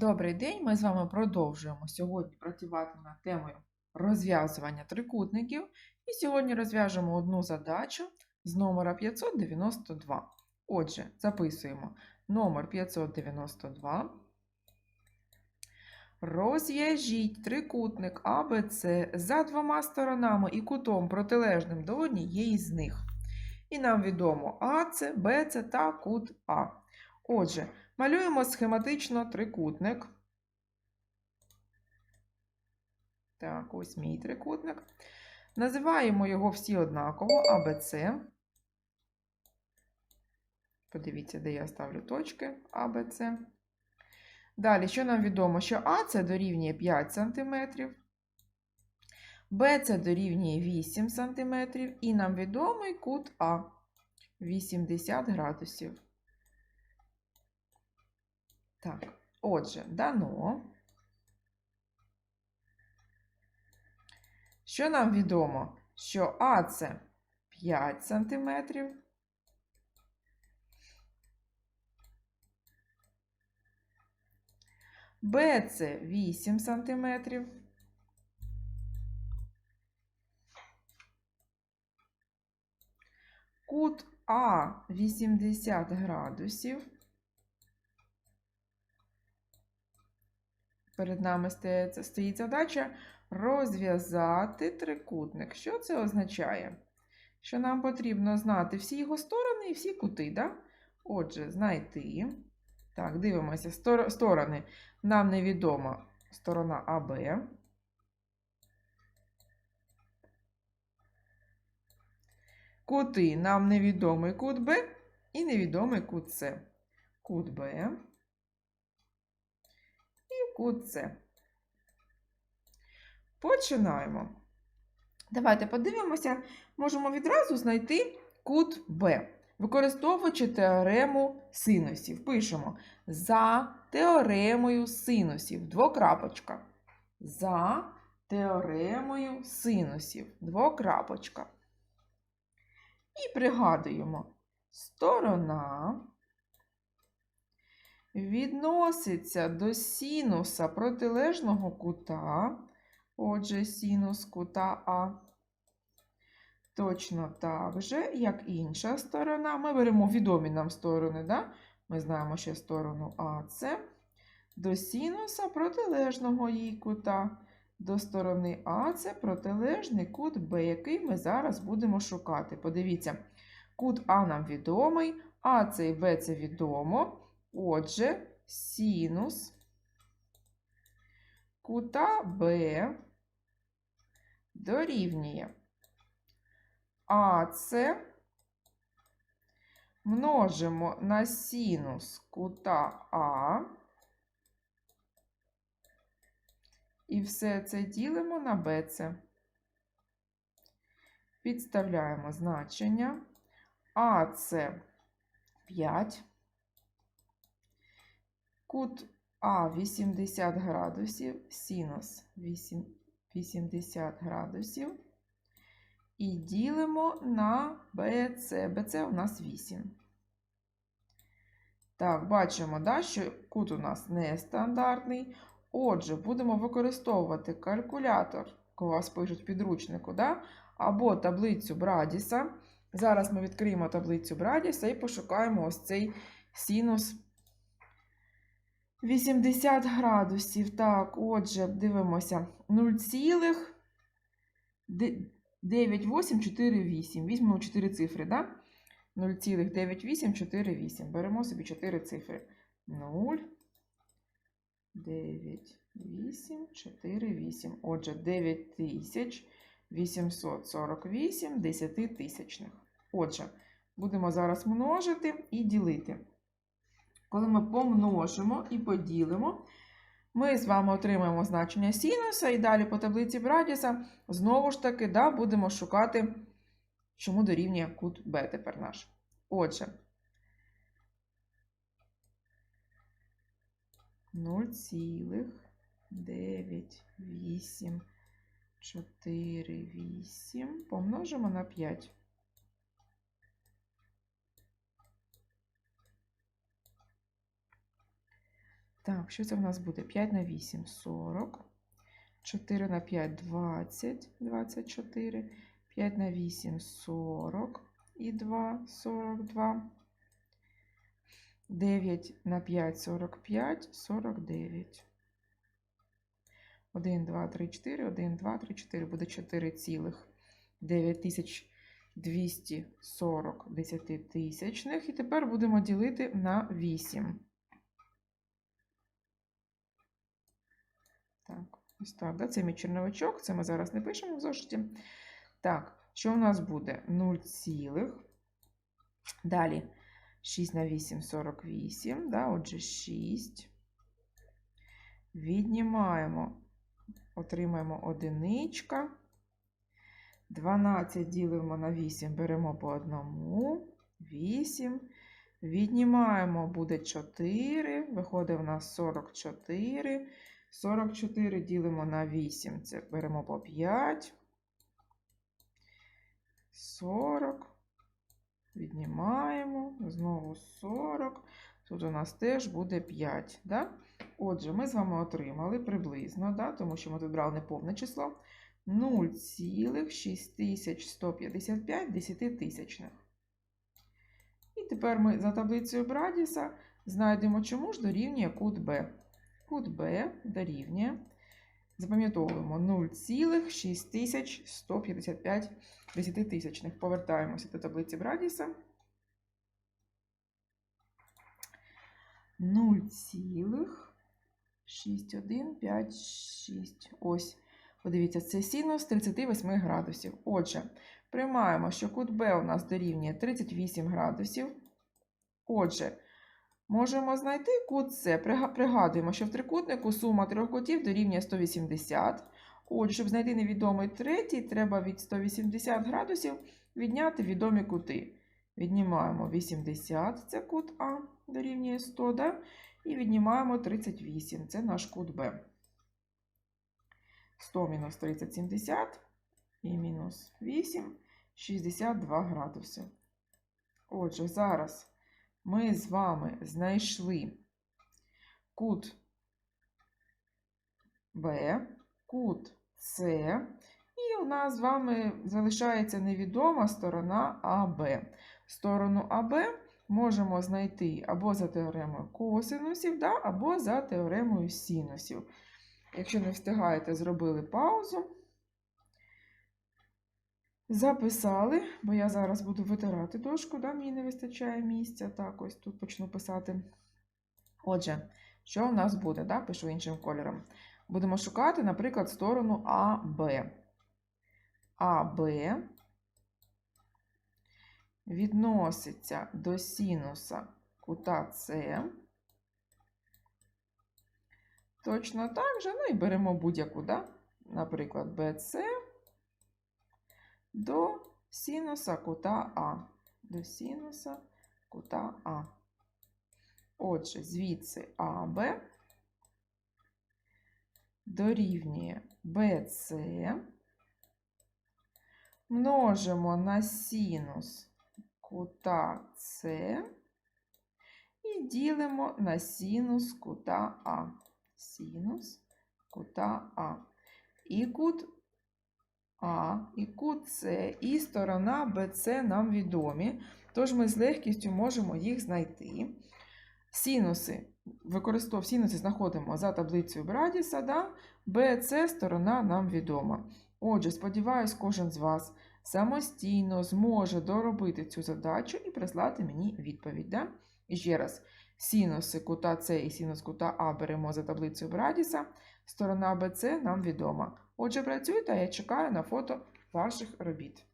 Добрий день! Ми з вами продовжуємо сьогодні працювати над темою розв'язування трикутників. І сьогодні розв'яжемо одну задачу з номера 592. Отже, записуємо номер 592. Розв'яжіть трикутник АБЦ за двома сторонами і кутом протилежним до однієї з них. І нам відомо АЦ, БЦ та кут А. Отже, Малюємо схематично трикутник. Так, ось мій трикутник. Називаємо його всі однаково АБЦ. Подивіться, де я ставлю точки АБЦ. Далі, що нам відомо? Що АЦ дорівнює 5 см, БЦ дорівнює 8 см, і нам відомий кут А 80 градусів. Так, отже, дано. Що нам відомо? Що А це 5 см. Б це 8 см. Кут А 80 градусів. Перед нами стоїть, задача розв'язати трикутник. Що це означає? Що нам потрібно знати всі його сторони і всі кути. Да? Отже, знайти. Так, дивимося, Стор сторони. Нам невідома сторона АБ. Кути нам невідомий кут Б і невідомий кут С. Кут Б кут. Починаємо. Давайте подивимося, можемо відразу знайти кут Б. Використовуючи теорему синусів. Пишемо за теоремою синусів. Двокрапочка. За теоремою синусів. Двокрапочка. І пригадуємо сторона відноситься до синуса протилежного кута, отже, синус кута А. Точно так же, як інша сторона. Ми беремо відомі нам сторони, да? ми знаємо ще сторону АС, до синуса протилежного їй кута. До сторони А це протилежний кут Б, який ми зараз будемо шукати. Подивіться, кут А нам відомий, А це і Б це відомо. Отже, синус кута Б дорівнює АС множимо на синус кута А. І все це ділимо на БЦ. Підставляємо значення. АС 5. Кут А 80 градусів, синус 80 градусів. І ділимо на BC. BC у нас 8. Так, бачимо, да, що кут у нас нестандартний. Отже, будемо використовувати калькулятор, коли вас пишуть підручнику, да? або таблицю Брадіса. Зараз ми відкриємо таблицю Брадіса і пошукаємо ось цей синус 80 градусів. Так, отже, дивимося 0,9848. Візьмемо 4 цифри, да? 0,9848. Беремо собі 4 цифри. 0, 9, 8, 4, 8. Отже, 9848 десятитисячних. Отже, будемо зараз множити і ділити. Коли ми помножимо і поділимо, ми з вами отримаємо значення синуса, і далі по таблиці Брадіса знову ж таки да, будемо шукати, чому дорівнює кут Б тепер наш. Отже, 0,9848 помножимо на 5. Так, що це в нас буде? 5 на 8 40. 4 на 5 20, 24. 5 на 8 40 і 2 42. 9 на 5 45, 49. 1, 2, 3, 4, 1, 2, 3, 4. Буде 4 цілих 9240 десятитисячних. І тепер будемо ділити на 8. Так, ось так. Да? Це мій черновичок, це ми зараз не пишемо в зошиті. Так, що у нас буде? 0 цілих. Далі 6 на 8 48. Да? Отже, 6. Віднімаємо, отримаємо одиничка. 12 ділимо на 8, беремо по одному. 8. Віднімаємо, буде 4. Виходить в нас 44. 44 ділимо на 8, це беремо по 5. 40. Віднімаємо. Знову 40. Тут у нас теж буде 5. Да? Отже, ми з вами отримали приблизно, да? тому що ми тут брали неповне число. 0,6155 десятитисячних. І тепер ми за таблицею Брадіса знайдемо, чому ж дорівнює кут Б. Кут Б дорівнює. Запам'ятовуємо 0,6155 десятитисячних. Повертаємося до таблиці Брадіса. 0,6156. Ось. Подивіться, це синус 38 градусів. Отже, приймаємо, що кут Б у нас дорівнює 38 градусів. Отже, можемо знайти кут С. Пригадуємо, що в трикутнику сума трьох кутів дорівнює 180. Отже, щоб знайти невідомий третій, треба від 180 градусів відняти відомі кути. Віднімаємо 80, це кут А дорівнює 100, да? і віднімаємо 38, це наш кут Б. 100 мінус 30 – 70 і мінус 8 – 62 градуси. Отже, зараз ми з вами знайшли кут Б, кут С, і у нас з вами залишається невідома сторона АБ. Сторону АБ можемо знайти або за теоремою косинусів, да, або за теоремою синусів. Якщо не встигаєте, зробили паузу. Записали, бо я зараз буду витирати дошку, да, мені не вистачає місця. Так, ось тут почну писати. Отже, що в нас буде? Да? Пишу іншим кольором. Будемо шукати, наприклад, сторону АБ. АБ відноситься до синуса кута С. Точно так же, ну і беремо будь-яку, да? наприклад, BC до синуса кута А. До синуса кута А. Отже, звідси АБ дорівнює BC. Множимо на синус кута С і ділимо на синус кута А синус кута А. І кут А, і кут С, і сторона BC нам відомі, тож ми з легкістю можемо їх знайти. Синуси, використов синуси знаходимо за таблицею Брадіса, да? BC сторона нам відома. Отже, сподіваюсь, кожен з вас самостійно зможе доробити цю задачу і прислати мені відповідь. Да? І ще раз. Синуси кута С і синус кута А беремо за таблицею Брадіса. Сторона БЦ нам відома. Отже, працюйте, а я чекаю на фото ваших робіт.